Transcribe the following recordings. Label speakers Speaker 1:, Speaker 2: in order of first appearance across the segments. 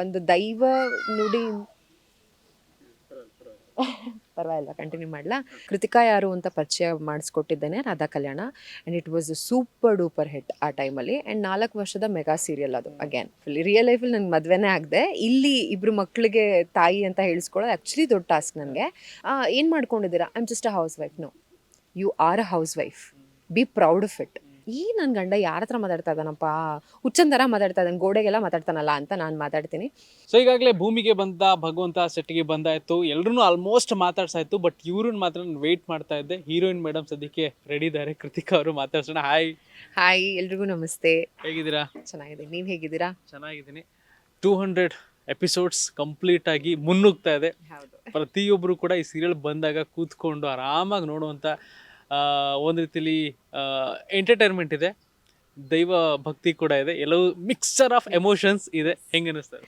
Speaker 1: ಒಂದು ದೈವ ನುಡಿ ಪರವಾಗಿಲ್ಲ ಕಂಟಿನ್ಯೂ ಮಾಡಲಾ? ಕೃತಿಕಾ ಯಾರು ಅಂತ ಪರಿಚಯ ಮಾಡಿಸ್ಕೊಟ್ಟಿದ್ದೇನೆ, Radha Kalyana. And it was super duper hit ಆ ಟೈಮಲ್ಲಿ ಆ್ಯಂಡ್ ನಾಲ್ಕು ವರ್ಷದ ಮೆಗಾ ಸೀರಿಯಲ್ ಅದು ಅಗೇನ್ ರಿಯಲ್ ಲೈಫಲ್ಲಿ ನನಗೆ ಮದುವೆನೇ ಆಗದೆ. ಇಲ್ಲಿ ಇಬ್ಬರು ಮಕ್ಕಳಿಗೆ ತಾಯಿ ಅಂತ ಹೇಳಿಸ್ಕೊಳ್ಳೋದು ಆ್ಯಕ್ಚುಲಿ ದೊಡ್ಡ ಟಾಸ್ಕ್ ನನಗೆ. ಏನು ಮಾಡ್ಕೊಂಡಿದ್ದೀರಾ? I am just a housewife no you are a housewife be proud of it ಈ ನನ್ನ ಗಂಡ ಯಾರ ಹತ್ರ ಮಾತಾಡ್ತಾ ಇದ್ದಾನಪ್ಪ? ಹುಚ್ಚನ್ ಥರ ಮಾತಾಡ್ತಾ ಇದ್ದಾನೆ ಗೋಡೆಗೆಲ್ಲ ಮಾತಾಡ್ತಾನಲ್ಲ ಅಂತ ನಾನು ಮಾತಾಡ್ತೀನಿ.
Speaker 2: ಸೊ ಈಗಾಗಲೇ ಭೂಮಿಗೆ ಬಂದ ಭಗವಂತ ಸೆಟ್ಗೆ ಬಂದಾಯ್ತು ಎಲ್ಲರೂ ಆಲ್ಮೋಸ್ಟ್ ಮಾತಾಡ್ಸಾಯ್ತು ಬಟ್ ಇವ್ರನ್ನ ಮಾತ್ರ ನಾನು ವೇಟ್ ಮಾಡ್ತಾ ಇದ್ದೆ. ಹೀರೋಯಿನ್ ಮೇಡಮ್ ಸದ್ಯಕ್ಕೆ ರೆಡಿ ಇದ್ದಾರೆ. ಕೃತಿಕಾ ಅವರು ಮಾತಾಡ್ಸೋಣ. ಹಾಯ್
Speaker 1: ಹಾಯ್ ಎಲ್ರಿಗೂ ನಮಸ್ತೆ.
Speaker 2: ಹೇಗಿದ್ದೀರಾ?
Speaker 1: ಚೆನ್ನಾಗಿದೆ ನೀವು ಹೇಗಿದ್ದೀರಾ?
Speaker 2: ಚೆನ್ನಾಗಿದ್ದೀನಿ. ಟೂ ಹಂಡ್ರೆಡ್ ಎಪಿಸೋಡ್ಸ್ ಕಂಪ್ಲೀಟ್ ಆಗಿ ಮುನ್ನುಗ್ತಾ ಇದೆ.
Speaker 1: ಹೌದು.
Speaker 2: ಪ್ರತಿಯೊಬ್ಬರು ಕೂಡ ಈ ಸೀರಿಯಲ್ ಬಂದಾಗ ಕೂತ್ಕೊಂಡು ಆರಾಮಾಗಿ ನೋಡುವಂಥ ಒಂದು ರೀತಿಲಿ ಎಂಟರ್ಟೈನ್ಮೆಂಟ್ ಇದೆ. ದೈವ ಭಕ್ತಿ ಕೂಡ ಇದೆ. ಎಲ್ಲವೂ ಮಿಕ್ಸ್ಚರ್ ಆಫ್ ಎಮೋಷನ್ಸ್ ಇದೆ. ಹೆಂಗೆ
Speaker 1: ಅನ್ನಿಸ್ತಾರೆ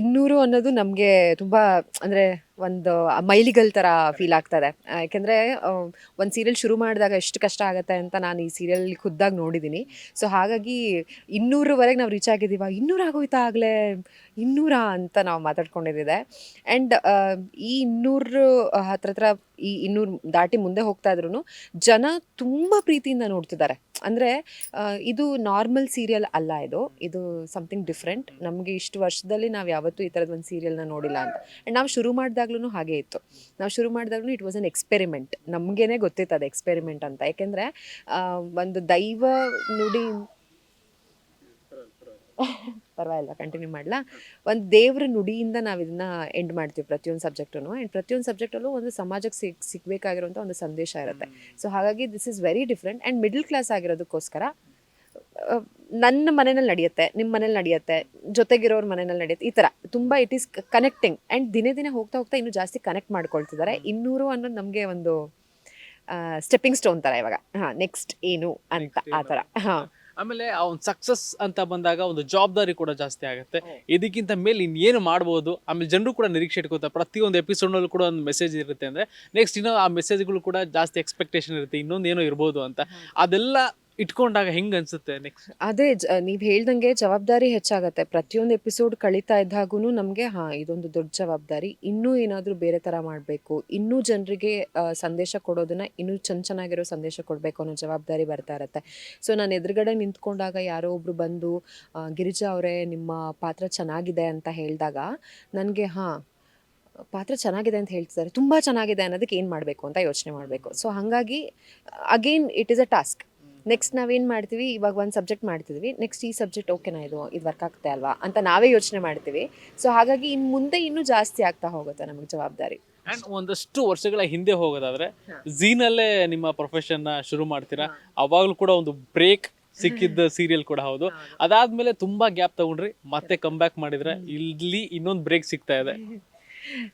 Speaker 1: ಇನ್ನೂರು ಅನ್ನೋದು ನಮಗೆ ತುಂಬ, ಅಂದರೆ ಒಂದು ಮೈಲಿಗಲ್ ಥರ ಫೀಲ್ ಆಗ್ತದೆ. ಯಾಕೆಂದರೆ ಒಂದು ಸೀರಿಯಲ್ ಶುರು ಮಾಡಿದಾಗ ಎಷ್ಟು ಕಷ್ಟ ಆಗುತ್ತೆ ಅಂತ ನಾನು ಈ ಸೀರಿಯಲ್ ಖುದ್ದಾಗಿ ನೋಡಿದ್ದೀನಿ ಸೊ ಹಾಗಾಗಿ ಇನ್ನೂರವರೆಗೆ ನಾವು ರೀಚ್ ಆಗಿದ್ದೀವ, ಇನ್ನೂರು ಆಗೋಯ್ತಾ ಆಗಲೇ, ಇನ್ನೂರ ಅಂತ ನಾವು ಮಾತಾಡ್ಕೊಂಡಿದ್ದಿದೆ ಆ್ಯಂಡ್ ಈ ಇನ್ನೂರು ಹತ್ರ ಹತ್ರ ಈ ಇನ್ನೂರು ದಾಟಿ ಮುಂದೆ ಹೋಗ್ತಾ ಇದ್ರು ಜನ ತುಂಬ ಪ್ರೀತಿಯಿಂದ ನೋಡ್ತಿದ್ದಾರೆ. ಅಂದರೆ ಇದು ನಾರ್ಮಲ್ ಸೀರಿಯಲ್ ಅಲ್ಲ ಇದು. ಇದು ಸಮಥಿಂಗ್ ಡಿಫ್ರೆಂಟ್ ನಮಗೆ ಇಷ್ಟು ವರ್ಷದಲ್ಲಿ ನಾವು ಯಾವತ್ತೂ ಈ ಥರದ ಒಂದು ಸೀರಿಯಲ್ನ ನೋಡಿಲ್ಲ ಅಂತ. ಆ್ಯಂಡ್ ನಾವು ಶುರು ಮಾಡಿದಾಗ್ಲೂ ಹಾಗೆ ಇತ್ತು. ನಾವು ಶುರು ಮಾಡಿದಾಗ್ಲೂ ಇಟ್ ವಾಸ್ ಅನ್ ಎಕ್ಸ್ಪೆರಿಮೆಂಟ್ ನಮಗೇನೆ ಗೊತ್ತಿತ್ತು ಅದು ಎಕ್ಸ್ಪೆರಿಮೆಂಟ್ ಅಂತ. ಯಾಕೆಂದರೆ ಒಂದು ದೈವ ನುಡಿ ಪರವಾಗಿಲ್ಲ ಕಂಟಿನ್ಯೂ ಮಾಡಲಾ? ಒಂದು ದೇವ್ರ ನುಡಿಯಿಂದ ನಾವು ಇದನ್ನ ಎಂಡ್ ಮಾಡ್ತೀವಿ ಪ್ರತಿಯೊಂದು ಸಬ್ಜೆಕ್ಟು ಆ್ಯಂಡ್ ಪ್ರತಿಯೊಂದು ಸಬ್ಜೆಕ್ಟಲ್ಲೂ ಒಂದು ಸಮಾಜಕ್ಕೆ ಸಿಗ್ ಸಿಗಬೇಕಾಗಿರುವಂಥ ಒಂದು ಸಂದೇಶ ಇರುತ್ತೆ. ಸೊ ಹಾಗಾಗಿ this is very different and middle class ಆಗಿರೋದಕ್ಕೋಸ್ಕರ ನನ್ನ ಮನೆಯಲ್ಲಿ ನಡೆಯುತ್ತೆ ನಿಮ್ಮ ಮನೇಲಿ ನಡೆಯುತ್ತೆ ಜೊತೆಗಿರೋರ ಮನೆಯಲ್ಲಿ ನಡೆಯುತ್ತೆ ಈ ಥರ ತುಂಬ ಇಟ್ ಈಸ್ ಕನೆಕ್ಟಿಂಗ್ ಆ್ಯಂಡ್ ದಿನೇ ದಿನೇ ಹೋಗ್ತಾ ಹೋಗ್ತಾ ಇನ್ನೂ ಜಾಸ್ತಿ ಕನೆಕ್ಟ್ ಮಾಡ್ಕೊಳ್ತಿದ್ದಾರೆ. ಇನ್ನೂರು ಅನ್ನೋದು ನಮಗೆ ಒಂದು ಸ್ಟೆಪ್ಪಿಂಗ್ ಸ್ಟೋನ್ ಥರ ಇವಾಗ. ಹಾಂ ನೆಕ್ಸ್ಟ್ ಏನು ಅಂತ ಆ ಥರ ಹಾಂ.
Speaker 2: ಆಮೇಲೆ ಆ ಒಂದು ಸಕ್ಸಸ್ ಅಂತ ಬಂದಾಗ ಒಂದು ಜವಾಬ್ದಾರಿ ಕೂಡ ಜಾಸ್ತಿ ಆಗುತ್ತೆ. ಇದಕ್ಕಿಂತ ಮೇಲೆ ಇನ್ನೇನು ಮಾಡ್ಬೋದು? ಆಮೇಲೆ ಜನರು ಕೂಡ ನಿರೀಕ್ಷೆ ಇಟ್ಕೋತಾರೆ. ಪ್ರತಿಯೊಂದು ಎಪಿಸೋಡ್ನಲ್ಲೂ ಕೂಡ ಒಂದು ಮೆಸೇಜ್ ಇರುತ್ತೆ ಅಂದರೆ ನೆಕ್ಸ್ಟ್ ಇನ್ನೂ ಆ ಮೆಸೇಜ್ಗಳು ಕೂಡ ಜಾಸ್ತಿ ಎಕ್ಸ್ಪೆಕ್ಟೇಷನ್ ಇರುತ್ತೆ. ಇನ್ನೊಂದು ಏನೋ ಇರ್ಬೋದು ಅಂತ. ಅದೆಲ್ಲ ಇಟ್ಕೊಂಡಾಗ ಹೆಂಗ್ ಅನ್ಸುತ್ತೆ ನೆಕ್ಸ್ಟ್
Speaker 1: ಅದೇ ನೀವು ಹೇಳ್ದಂಗೆ ಜವಾಬ್ದಾರಿ ಹೆಚ್ಚಾಗತ್ತೆ. ಪ್ರತಿಯೊಂದು ಎಪಿಸೋಡ್ ಕಳೀತಾ ಇದ್ದಾಗೂ ನಮಗೆ, ಹಾ, ಇದೊಂದು ದೊಡ್ಡ ಜವಾಬ್ದಾರಿ. ಇನ್ನೂ ಏನಾದರೂ ಬೇರೆ ಥರ ಮಾಡಬೇಕು, ಇನ್ನೂ ಜನರಿಗೆ ಸಂದೇಶ ಕೊಡೋದನ್ನ ಇನ್ನೂ ಚೆನ್ನ ಚೆನ್ನಾಗಿರೋ ಸಂದೇಶ ಕೊಡಬೇಕು ಅನ್ನೋ ಜವಾಬ್ದಾರಿ ಬರ್ತಾ ಇರತ್ತೆ. ಸೊ ನಾನು ಎದುರುಗಡೆ ನಿಂತ್ಕೊಂಡಾಗ ಯಾರೋ ಒಬ್ರು ಬಂದು ಗಿರಿಜಾ ಅವರೇ, ನಿಮ್ಮ ಪಾತ್ರ ಚೆನ್ನಾಗಿದೆ ಅಂತ ಹೇಳಿದಾಗ, ನನಗೆ, ಹಾಂ, ಪಾತ್ರ ಚೆನ್ನಾಗಿದೆ ಅಂತ ಹೇಳ್ತಿದ್ದಾರೆ. ತುಂಬ ಚೆನ್ನಾಗಿದೆ ಅನ್ನೋದಕ್ಕೆ ಏನು ಮಾಡಬೇಕು ಅಂತ ಯೋಚನೆ ಮಾಡಬೇಕು. ಸೊ ಹಾಗಾಗಿ again it is a task next ನಾವೇನು ಮಾಡ್ತೀವಿ? ಇವಾಗ ಒಂದು ಸಬ್ಜೆಕ್ಟ್ ಮಾಡ್ತಿದ್ವಿ. ನೆಕ್ಸ್ಟ್ ಈ ಸಬ್ಜೆಕ್ಟ್ ಓಕೆನಾ ಇದು ಇದು ವರ್ಕ್ ಆಗುತ್ತೆ ಅಲ್ವಾ? ಅಂತ ನಾವೇ ಯೋಚನೆ ಮಾಡ್ತೀವಿ. ಸೊ ಹಾಗಾಗಿ ಇನ್ನು ಮುಂದೆ ಇನ್ನೂ ಜಾಸ್ತಿ ಆಗ್ತಾ ಹೋಗುತ್ತೆ ನಮಗೆ ಜವಾಬ್ದಾರಿ.
Speaker 2: ಆ್ಯಂಡ್ ಒಂದಷ್ಟು ವರ್ಷಗಳ ಹಿಂದೆ ಹೋಗೋದಾದ್ರೆ ಝೀನಲ್ಲೇ ನಿಮ್ಮ ಪ್ರೊಫೆಷನ್ನ ಶುರು ಮಾಡ್ತೀರಾ? ಅವಾಗಲೂ ಕೂಡ ಒಂದು ಬ್ರೇಕ್ ಸಿಕ್ಕಿದ್ದ ಸೀರಿಯಲ್ ಕೂಡ ಹೌದು. ಅದಾದ್ಮೇಲೆ ತುಂಬಾ ಗ್ಯಾಪ್ ತಗೊಂಡ್ರಿ ಮತ್ತೆ ಕಮ್ ಬ್ಯಾಕ್ ಮಾಡಿದ್ರೆ ಇಲ್ಲಿ ಇನ್ನೊಂದು ಬ್ರೇಕ್ ಸಿಗ್ತಾ ಇದೆ.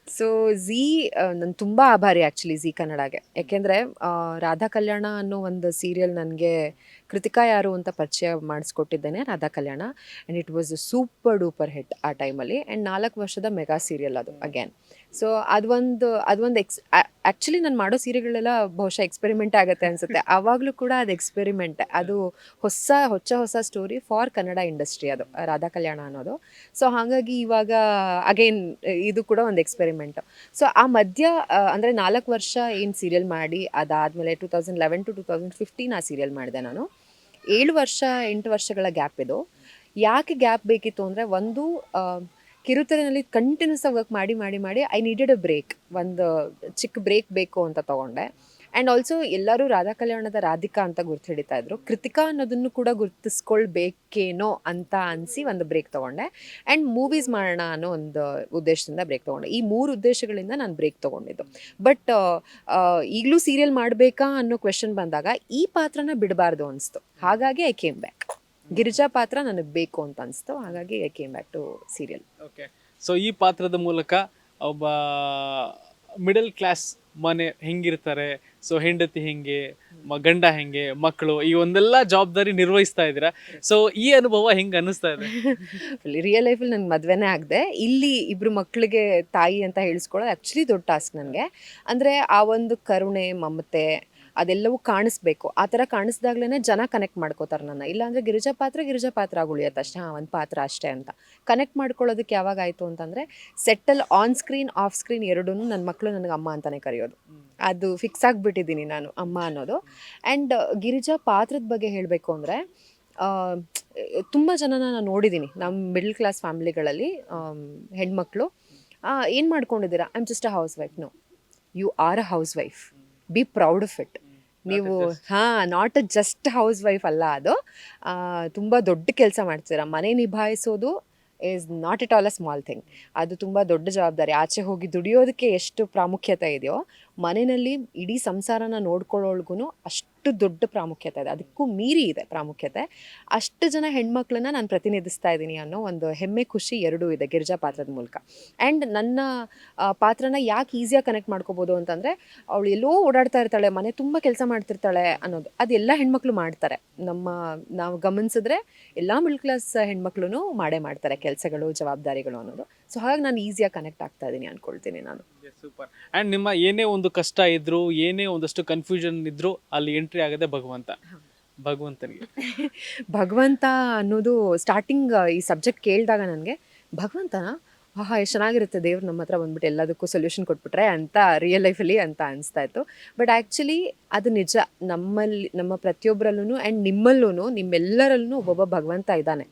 Speaker 1: ಸೊ ಝೀ ನಾನು ತುಂಬ ಆಭಾರಿ ಆ್ಯಕ್ಚುಲಿ ಝೀ ಕನ್ನಡಗೆ. ಯಾಕೆಂದರೆ ರಾಧಾ ಕಲ್ಯಾಣ ಅನ್ನೋ ಒಂದು ಸೀರಿಯಲ್ ನನಗೆ ಕೃತಿಕಾ ಯಾರು ಅಂತ ಪರಿಚಯ ಮಾಡಿಸ್ಕೊಟ್ಟಿದ್ದೇನೆ Radha Kalyana. And it was super duper hit ಆ ಟೈಮಲ್ಲಿ ಆ್ಯಂಡ್ ನಾಲ್ಕು ವರ್ಷದ ಮೆಗಾ ಸೀರಿಯಲ್ ಅದು ಅಗೇನ್ ಸೊ ಅದೊಂದು ಅದೊಂದು ಎಕ್ಸ್ ಆ್ಯಕ್ಚುಲಿ ನಾನು ಮಾಡೋ ಸೀರೆಗಳೆಲ್ಲ ಬಹುಶಃ ಎಕ್ಸ್ಪೆರಿಮೆಂಟ್ ಆಗುತ್ತೆ ಅನಿಸುತ್ತೆ. ಆವಾಗಲೂ ಕೂಡ ಅದು ಎಕ್ಸ್ಪೆರಿಮೆಂಟ್ ಅದು ಹೊಸ ಹೊಚ್ಚ ಹೊಸ ಸ್ಟೋರಿ ಫಾರ್ ಕನ್ನಡ ಇಂಡಸ್ಟ್ರಿ ಅದು ರಾಧಾ ಕಲ್ಯಾಣ ಅನ್ನೋದು. ಸೊ ಹಾಗಾಗಿ ಇವಾಗ ಅಗೈನ್ ಇದು ಕೂಡ ಒಂದು ಎಕ್ಸ್ಪೆರಿಮೆಂಟು ಸೊ ಆ ಮಧ್ಯ ಅಂದರೆ ಅಂದ್ರೆ ನಾಲ್ಕು ವರ್ಷ ಏನು ಸೀರಿಯಲ್ ಮಾಡಿ ಅದಾದಮೇಲೆ two thousand eleven to two thousand fifteen ಆ ಸೀರಿಯಲ್ ಮಾಡಿದೆ ನಾನು. ಏಳು ವರ್ಷ, ಎಂಟು ವರ್ಷಗಳ ಗ್ಯಾಪ್ ಇದು. ಯಾಕೆ ಗ್ಯಾಪ್ ಬೇಕಿತ್ತು ಅಂದರೆ ಒಂದು ಕಿರುತೆರೆನಲ್ಲಿ ಕಂಟಿನ್ಯೂಸ್ ಆಗಿ ವರ್ಕ್ ಮಾಡಿ ಮಾಡಿ ಮಾಡಿ ಐ ನೀಡೆಡ್ ಅ ಬ್ರೇಕ್ ಒಂದು ಚಿಕ್ಕ ಬ್ರೇಕ್ ಬೇಕು ಅಂತ ತಗೊಂಡೆ. ಆ್ಯಂಡ್ ಆಲ್ಸೋ ಎಲ್ಲರೂ ರಾಧಾ ಕಲ್ಯಾಣದ ರಾಧಿಕಾ ಅಂತ ಗುರ್ತು ಹಿಡಿತಾ ಇದ್ರು. ಕೃತಿಕಾ ಅನ್ನೋದನ್ನು ಕೂಡ ಗುರ್ತಿಸ್ಕೊಳ್ಬೇಕೇನೋ ಅಂತ ಅನಿಸಿ ಒಂದು ಬ್ರೇಕ್ ತೊಗೊಂಡೆ. ಆ್ಯಂಡ್ ಮೂವೀಸ್ ಮಾಡೋಣ ಅನ್ನೋ ಒಂದು ಉದ್ದೇಶದಿಂದ ಬ್ರೇಕ್ ತೊಗೊಂಡೆ. ಈ ಮೂರು ಉದ್ದೇಶಗಳಿಂದ ನಾನು ಬ್ರೇಕ್ ತೊಗೊಂಡಿದ್ದು. ಬಟ್ ಈಗಲೂ ಸೀರಿಯಲ್ ಮಾಡಬೇಕಾ ಅನ್ನೋ ಕ್ವೆಶನ್ ಬಂದಾಗ ಈ ಪಾತ್ರನ ಬಿಡಬಾರ್ದು ಅನಿಸ್ತು. ಹಾಗಾಗಿ ಐ ಕೇಮ್ ಬ್ಯಾಕ್ ಗಿರಿಜಾ ಪಾತ್ರ ನನಗೆ ಬೇಕು ಅಂತ ಅನಿಸ್ತು. ಹಾಗಾಗಿ I came back to serial
Speaker 2: okay so ಈ ಪಾತ್ರದ ಮೂಲಕ ಒಬ್ಬ ಮಿಡಲ್ ಕ್ಲಾಸ್ ಮನೆ ಹೆಂಗಿರ್ತಾರೆ, ಸೊ ಹೆಂಡತಿ ಹೆಂಗೆ, ಮ- ಗಂಡ ಹೆಂಗೆ ಮಕ್ಕಳು ಈ ಒಂದೆಲ್ಲ ಜವಾಬ್ದಾರಿ ನಿರ್ವಹಿಸ್ತಾ ಇದ್ದೀರಾ? ಸೊ ಈ ಅನುಭವ ಹೆಂಗ್ ಅನ್ನಿಸ್ತಾ ಇದೆ?
Speaker 1: ರಿಯಲ್ ಲೈಫಲ್ಲಿ ನನಗೆ ಮದುವೆನೇ ಆಗದೆ. ಇಲ್ಲಿ ಇಬ್ರು ಮಕ್ಕಳಿಗೆ ತಾಯಿ ಅಂತ ಹೇಳಿಸ್ಕೊಳ್ಳೋದು ಆ್ಯಕ್ಚುಲಿ ದೊಡ್ಡ ಟಾಸ್ಕ್ ನನಗೆ. ಅಂದರೆ ಆ ಒಂದು ಕರುಣೆ, ಮಮತೆ ಅದೆಲ್ಲವೂ ಕಾಣಿಸ್ಬೇಕು. ಆ ಥರ ಕಾಣಿಸ್ದಾಗ್ಲೇ ಜನ ಕನೆಕ್ಟ್ ಮಾಡ್ಕೋತಾರೆ ನನ್ನ. ಇಲ್ಲಾಂದರೆ ಗಿರಿಜಾ ಪಾತ್ರ ಗಿರಿಜಾ ಪಾತ್ರ ಉಳಿಯುತ್ತೆ ಅಷ್ಟೇ. ಹಾಂ, ಒಂದು ಪಾತ್ರ ಅಷ್ಟೇ ಅಂತ. ಕನೆಕ್ಟ್ ಮಾಡ್ಕೊಳ್ಳೋದಕ್ಕೆ ಯಾವಾಗ ಆಯಿತು ಅಂತಂದರೆ settle on screen off screen ಎರಡೂ ನನ್ನ ಮಕ್ಕಳು ನನಗೆ ಅಮ್ಮ ಅಂತಲೇ ಕರೆಯೋದು. ಅದು ಫಿಕ್ಸ್ ಆಗಿಬಿಟ್ಟಿದ್ದೀನಿ ನಾನು, ಅಮ್ಮ ಅನ್ನೋದು. ಆ್ಯಂಡ್ ಗಿರಿಜಾ ಪಾತ್ರದ ಬಗ್ಗೆ ಹೇಳಬೇಕು ಅಂದರೆ ತುಂಬ ಜನನ ನಾನು ನೋಡಿದ್ದೀನಿ ನಮ್ಮ ಮಿಡ್ಲ್ ಕ್ಲಾಸ್ ಫ್ಯಾಮಿಲಿಗಳಲ್ಲಿ ಹೆಣ್ಮಕ್ಳು. ಏನು ಮಾಡ್ಕೊಂಡಿದ್ದೀರಾ? I am just a housewife no you are a housewife be proud of it ನೀವು ಹಾ not a just housewife ಅಲ್ಲ ಅದು. ತುಂಬ ದೊಡ್ಡ ಕೆಲಸ ಮಾಡ್ತೀರಾ? ಮನೆ ನಿಭಾಯಿಸೋದು is not it all a small thing ಅದು ತುಂಬ ದೊಡ್ಡ ಜವಾಬ್ದಾರಿ. ಆಚೆ ಹೋಗಿ ದುಡಿಯೋದಕ್ಕೆ ಎಷ್ಟು ಪ್ರಾಮುಖ್ಯತೆ ಇದೆಯೋ ಮನೆಯಲ್ಲಿ ಇಡೀ ಸಂಸಾರನ ನೋಡ್ಕೊಳ್ಳೋಳ್ಗೂ ಅಷ್ಟು ದೊಡ್ಡ ಪ್ರಾಮುಖ್ಯತೆ ಇದೆ. ಅದಕ್ಕೂ ಮೀರಿ ಇದೆ ಪ್ರಾಮುಖ್ಯತೆ. ಅಷ್ಟು ಜನ ಹೆಣ್ಮಕ್ಳನ್ನ ನಾನು ಪ್ರತಿನಿಧಿಸ್ತಾ ಇದ್ದೀನಿ ಅನ್ನೋ ಒಂದು ಹೆಮ್ಮೆ, ಖುಷಿ ಎರಡೂ ಇದೆ ಗಿರಿಜಾ ಪಾತ್ರದ ಮೂಲಕ. ಆ್ಯಂಡ್ ನನ್ನ ಪಾತ್ರನ ಯಾಕೆ ಈಸಿಯಾಗಿ ಕನೆಕ್ಟ್ ಮಾಡ್ಕೋಬೋದು ಅಂತಂದರೆ, ಅವಳು ಎಲ್ಲೋ ಓಡಾಡ್ತಾ ಇರ್ತಾಳೆ, ಮನೆ ತುಂಬ ಕೆಲಸ ಮಾಡ್ತಿರ್ತಾಳೆ ಅನ್ನೋದು. ಅದೆಲ್ಲ ಹೆಣ್ಮಕ್ಳು ಮಾಡ್ತಾರೆ. ನಮ್ಮ, ನಾವು ಗಮನಿಸಿದ್ರೆ ಎಲ್ಲ ಮಿಡ್ಲ್ ಕ್ಲಾಸ್ ಹೆಣ್ಮಕ್ಳು ಮಾಡೇ ಮಾಡ್ತಾರೆ ಕೆಲಸಗಳು, ಜವಾಬ್ದಾರಿಗಳು ಅನ್ನೋದು. ಸೊ ಹಾಗಾಗಿ ನಾನು ಈಸಿಯಾಗಿ ಕನೆಕ್ಟ್ ಆಗ್ತಾ ಇದ್ದೀನಿ ಅನ್ಕೊಳ್ತೀನಿ ನಾನು.
Speaker 2: ಸೂಪರ್ ಆ್ಯಂಡ್ ನಿಮ್ಮ ಏನೇ ಒಂದು ಕಷ್ಟ ಇದ್ರು ಏನೇ ಒಂದಷ್ಟು ಕನ್ಫ್ಯೂಷನ್ ಇದ್ರು ಅಲ್ಲಿ ಎಂಟ್ರಿ ಆಗದೆ ಭಗವಂತ. ಭಗವಂತನಿಗೆ.
Speaker 1: ಭಗವಂತ ಅನ್ನೋದು ಸ್ಟಾರ್ಟಿಂಗ್ ಈ ಸಬ್ಜೆಕ್ಟ್ ಕೇಳಿದಾಗ ನನಗೆ ಭಗವಂತನ ಆಹಾ ಎಷ್ಟು ಚೆನ್ನಾಗಿರುತ್ತೆ ದೇವ್ರು ನಮ್ಮ ಹತ್ರ ಬಂದ್ಬಿಟ್ಟು ಎಲ್ಲದಕ್ಕೂ ಸೊಲ್ಯೂಷನ್ ಕೊಟ್ಬಿಟ್ರೆ ಅಂತ ರಿಯಲ್ ಲೈಫಲ್ಲಿ ಅಂತ ಅನಿಸ್ತಾ ಇತ್ತು. ಬಟ್ ಆ್ಯಕ್ಚುಲಿ ಅದು ನಿಜ. ನಮ್ಮಲ್ಲಿ ನಮ್ಮ ಪ್ರತಿಯೊಬ್ಬರಲ್ಲೂ ಆ್ಯಂಡ್ ನಿಮ್ಮಲ್ಲೂ ನಿಮ್ಮೆಲ್ಲರಲ್ಲೂ ಒಬ್ಬೊಬ್ಬ ಭಗವಂತ ಇದ್ದಾನೆ.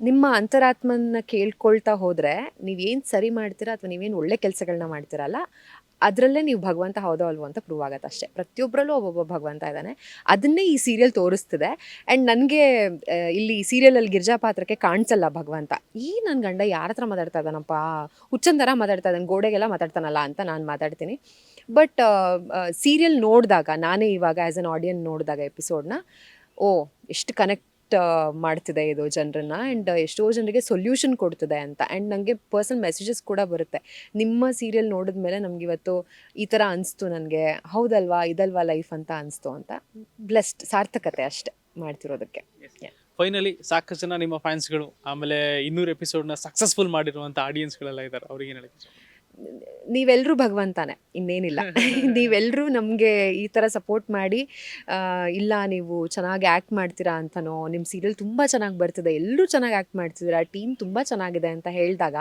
Speaker 1: ನಿಮ್ಮ ಅಂತರಾತ್ಮನ ಕೇಳ್ಕೊಳ್ತಾ ಹೋದರೆ ನೀವೇನು ಸರಿ ಮಾಡ್ತೀರಾ ಅಥವಾ ನೀವೇನು ಒಳ್ಳೆ ಕೆಲಸಗಳನ್ನ ಮಾಡ್ತೀರಲ್ಲ ಅದರಲ್ಲೇ ನೀವು ಭಗವಂತ ಹೌದೋ ಅಲ್ವೋ ಅಂತ ಪ್ರೂವ್ ಆಗುತ್ತೆ ಅಷ್ಟೇ. ಪ್ರತಿಯೊಬ್ಬರಲ್ಲೂ ಒಬ್ಬೊಬ್ಬ ಭಗವಂತ ಇದ್ದಾನೆ. ಅದನ್ನೇ ಈ ಸೀರಿಯಲ್ ತೋರಿಸ್ತಿದೆ. ಆ್ಯಂಡ್ ನನಗೆ ಇಲ್ಲಿ ಈ ಸೀರಿಯಲಲ್ಲಿ ಗಿರ್ಜಾ ಪಾತ್ರಕ್ಕೆ ಕಾಣಿಸಲ್ಲ ಭಗವಂತ. ಈ ನನ್ನ ಗಂಡ ಯಾರ ಹತ್ರ ಮಾತಾಡ್ತಾ ಇದ್ದಾನಪ್ಪ? ಹುಚ್ಚನ್ ಥರ ಮಾತಾಡ್ತಾ ಇದ್ದಾನೆ, ಗೋಡೆಗೆಲ್ಲ ಮಾತಾಡ್ತಾನಲ್ಲ ಅಂತ ನಾನು ಮಾತಾಡ್ತೀನಿ. ಬಟ್ ಸೀರಿಯಲ್ ನೋಡಿದಾಗ, ನಾನೇ ಇವಾಗ ಆ್ಯಸ್ ಅನ್ ಆಡಿಯನ್ ನೋಡಿದಾಗ ಎಪಿಸೋಡ್ನ ಓ, ಎಷ್ಟು ಕನೆಕ್ಟ್ ಮಾಡ್ತಿದೆ ಇದು ಜನರನ್ನ ಆ್ಯಂಡ್ ಎಷ್ಟೋ ಜನರಿಗೆ ಸೊಲ್ಯೂಷನ್ ಕೊಡ್ತಿದೆ ಅಂತ. ಆ್ಯಂಡ್ ನನಗೆ ಪರ್ಸನಲ್ ಮೆಸೇಜಸ್ ಕೂಡ ಬರುತ್ತೆ. ನಿಮ್ಮ ಸೀರಿಯಲ್ ನೋಡಿದ ಮೇಲೆ ನಮ್ಗೆ ಇವತ್ತು ಈ ಥರ ಅನಿಸ್ತು ನನಗೆ. ಹೌದಲ್ವಾ? ಇದಲ್ವಾ ಲೈಫ್ ಅಂತ ಅನಿಸ್ತು ಅಂತ. ಬ್ಲೆಸ್ಡ್ ಸಾರ್ಥಕತೆ ಅಷ್ಟೇ ಮಾಡ್ತಿರೋದಕ್ಕೆ.
Speaker 2: ಫೈನಲಿ ಸಾಕಷ್ಟು ಜನ ನಿಮ್ಮ ಫ್ಯಾನ್ಸ್ಗಳು ಆಮೇಲೆ ಇನ್ನೂರು ಎಪಿಸೋಡ್ನ ಸಕ್ಸಸ್ಫುಲ್ ಮಾಡಿರುವಂಥ ಆಡಿಯನ್ಸ್ಗಳೆಲ್ಲ ಇದ್ದಾರೆ. ಅವ್ರಿಗೆ ಏನು?
Speaker 1: ನೀವೆಲ್ಲರೂ ಭಗವಂತನೇ ಇನ್ನೇನಿಲ್ಲ. ನೀವೆಲ್ಲರೂ ನಮಗೆ ಈ ಥರ ಸಪೋರ್ಟ್ ಮಾಡಿ ಇಲ್ಲ ನೀವು ಚೆನ್ನಾಗಿ ಆ್ಯಕ್ಟ್ ಮಾಡ್ತೀರಾ ಅಂತನೋ ನಿಮ್ಮ ಸೀರಿಯಲ್ ತುಂಬ ಚೆನ್ನಾಗಿ ಬರ್ತಿದೆ ಎಲ್ಲರೂ ಚೆನ್ನಾಗಿ ಆ್ಯಕ್ಟ್ ಮಾಡ್ತಿದ್ದೀರಾ ಟೀಮ್ ತುಂಬ ಚೆನ್ನಾಗಿದೆ ಅಂತ ಹೇಳಿದಾಗ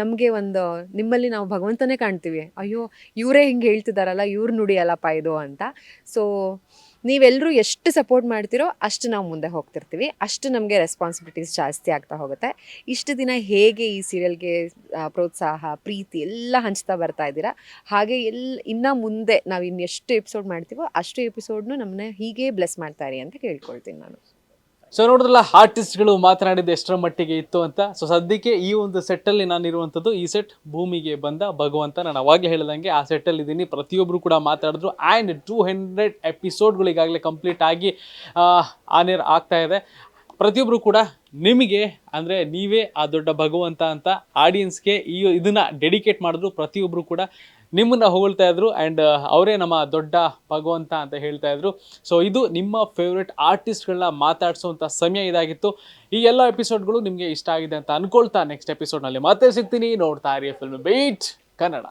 Speaker 1: ನಮಗೆ ಒಂದು ನಿಮ್ಮಲ್ಲಿ ನಾವು ಭಗವಂತನೇ ಕಾಣ್ತೀವಿ. ಅಯ್ಯೋ ಇವರೇ ಹಿಂಗೆ ಹೇಳ್ತಿದ್ದಾರಲ್ಲ ಇವ್ರು ನುಡಿಯಲ್ಲಪ್ಪ ಇದು ಅಂತ. ಸೊ ನೀವೆಲ್ಲರೂ ಎಷ್ಟು ಸಪೋರ್ಟ್ ಮಾಡ್ತೀರೋ ಅಷ್ಟು ನಾವು ಮುಂದೆ ಹೋಗ್ತಿರ್ತೀವಿ. ಅಷ್ಟು ನಮಗೆ ರೆಸ್ಪಾನ್ಸಿಬಿಲಿಟೀಸ್ ಜಾಸ್ತಿ ಆಗ್ತಾ ಹೋಗುತ್ತೆ. ಇಷ್ಟು ದಿನ ಹೇಗೆ ಈ ಸೀರಿಯಲ್ಗೆ ಪ್ರೋತ್ಸಾಹ, ಪ್ರೀತಿ ಎಲ್ಲ ಹಂಚ್ತಾ ಬರ್ತಾ ಇದ್ದೀರಾ? ಹಾಗೆ ಎಲ್, ಇನ್ನು ಮುಂದೆ ನಾವು ಇನ್ನೆಷ್ಟು ಎಪಿಸೋಡ್ ಮಾಡ್ತೀವೋ ಅಷ್ಟು ಎಪಿಸೋಡ್ನು ನಮ್ಮನ್ನ ಹೀಗೆ ಬ್ಲೆಸ್ ಮಾಡ್ತಾ ಇರಿ ಅಂತ ಕೇಳ್ಕೊಳ್ತೀನಿ ನಾನು.
Speaker 2: ಸೊ ನೋಡಿದ್ರಲ್ಲ ಆರ್ಟಿಸ್ಟ್ಗಳು ಮಾತನಾಡಿದ್ದು ಎಷ್ಟರ ಮಟ್ಟಿಗೆ ಇತ್ತು ಅಂತ. ಸೊ ಸದ್ಯಕ್ಕೆ ಈ ಒಂದು ಸೆಟ್ಟಲ್ಲಿ ನಾನು ಇರುವಂಥದ್ದು ಈ ಸೆಟ್ ಭೂಮಿಗೆ ಬಂದ ಭಗವಂತ. ನಾನು ಅವಾಗಲೇ ಹೇಳ್ದಂಗೆ ಆ ಸೆಟ್ಟಲ್ಲಿ ಇದ್ದೀನಿ ಪ್ರತಿಯೊಬ್ಬರು ಕೂಡ ಮಾತಾಡಿದ್ರು. ಆ್ಯಂಡ್ ಟೂ ಹಂಡ್ರೆಡ್ ಎಪಿಸೋಡ್ಗಳಿಗಾಗಲೇ ಕಂಪ್ಲೀಟ್ ಆಗಿ ಆನೇರ್ ಆಗ್ತಾ ಇದೆ. ಪ್ರತಿಯೊಬ್ಬರು ಕೂಡ ನಿಮಗೆ, ಅಂದರೆ ನೀವೇ ಆ ದೊಡ್ಡ ಭಗವಂತ ಅಂತ ಆಡಿಯನ್ಸ್ಗೆ ಈ ಇದನ್ನು ಡೆಡಿಕೇಟ್ ಮಾಡಿದ್ರು ಪ್ರತಿಯೊಬ್ಬರು ಕೂಡ ನಿಮ್ಮನ್ನು ಹೊಗಳ್ತಾ ಇದ್ರು ಆ್ಯಂಡ್ ಅವರೇ ನಮ್ಮ ದೊಡ್ಡ ಭಗವಂತ ಅಂತ ಹೇಳ್ತಾ ಇದ್ರು. ಸೊ ಇದು ನಿಮ್ಮ ಫೇವ್ರೆಟ್ ಆರ್ಟಿಸ್ಟ್ಗಳನ್ನ ಮಾತಾಡಿಸುವಂಥ ಸಮಯ ಇದಾಗಿತ್ತು. ಈ ಎಲ್ಲ ಎಪಿಸೋಡ್ಗಳು ನಿಮಗೆ ಇಷ್ಟ ಆಗಿದೆ ಅಂತ ಅನ್ಕೊಳ್ತಾ ನೆಕ್ಸ್ಟ್ ಎಪಿಸೋಡ್ನಲ್ಲಿ ಮತ್ತೆ ಸಿಗ್ತೀನಿ. ನೋಡ್ತಾ ಇರಿ ಫಿಲ್ಮ್ ಬೀಟ್ ಕನ್ನಡ